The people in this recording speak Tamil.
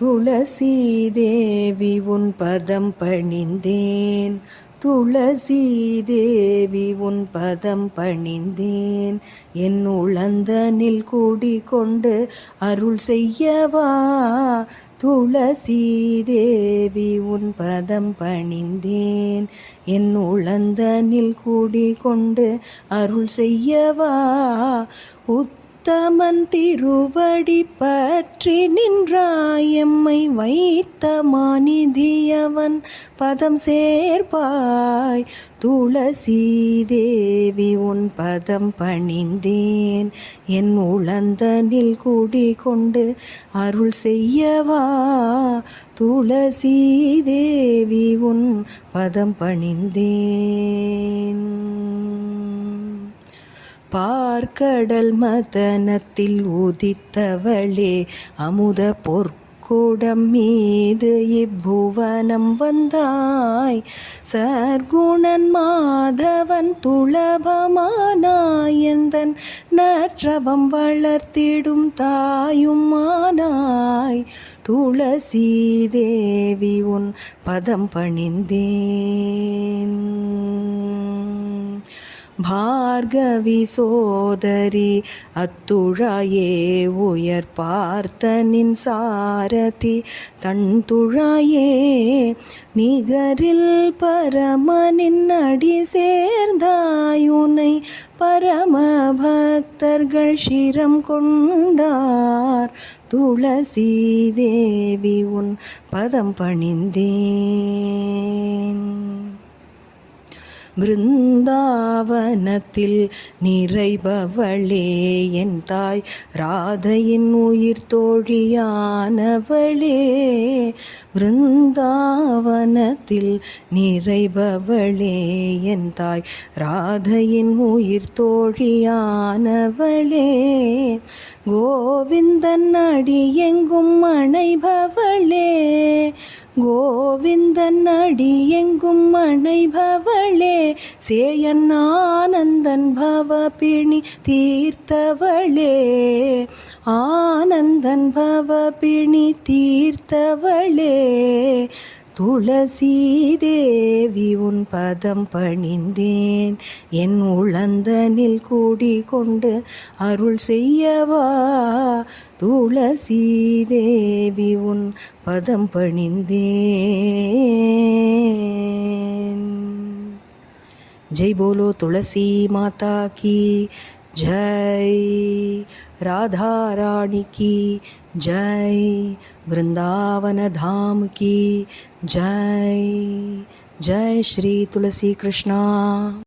துளசி தேவி உன் பதம் பணிந்தேன். துளசி தேவி உன் பதம் பணிந்தேன். என் உளந்தனில் கூடி கொண்டு அருள் செய்யவா. துளசி தேவி உன் பதம் பணிந்தேன். என் உளந்தனில் கூடி கொண்டு அருள் செய்யவா. உத் உத்தமன் திருவடி பற்றி நின்றாயம்மை வைத்த மாநிதியவன் பதம் சேர்ப்பாய். துளசி தேவி உன் பதம் பணிந்தேன். என் உளந்தனில் கூடிக்கொண்டு அருள் செய்யவா. துளசி தேவி உன் பதம் பணிந்தேன். பா பார்க்கடல் மதனத்தில் உதித்தவளே அமுத பொற்கூடம் மீது இப்புவனம் வந்தாய். சர்க்குணன் மாதவன் துளபமானாயந்தன் நற்றவம் வளர்த்திடும் தாயும் மானாய். துளசி தேவி உன் பதம் பணிந்தேன். பார்கவி சோதரி அத்துழாயே உயர் பார்த்தனின் சாரதி. தன் துழாயே நிகரில் பரமனின் அடி சேர்ந்தாயுனை பரம பக்தர்கள் சிரம் கொண்டார். துளசி தேவி உன் பதம் பணிந்தேன். பிருந்தாவனத்தில் நிறைபவளே என் தாய் ராதையின் உயிர் தோழியானவளே. பிருந்தாவனத்தில் நிறைபவளே என் தாய் ராதையின் உயிர் தோழியானவளே. கோவிந்தன் அடி எங்கும் அணைபவளே. கோவிந்தன் அடியெங்கும் மனைபவளே சேயன் ஆனந்தன் பவபிணி தீர்த்தவளே. ஆனந்தன் பவபிணி தீர்த்தவளே. துளசி தேவி உன் பதம் பணிந்தேன். என் உளந்தனில் கூடி கொண்டு அருள் செய்யவா. துளசி தேவி உன் பதம் பணிந்தேன். ஜெய் போலோ துளசி மாதா கி. जय। राधा रानी की जय। वृंदावन धाम की जय। जय श्री तुलसी कृष्णा।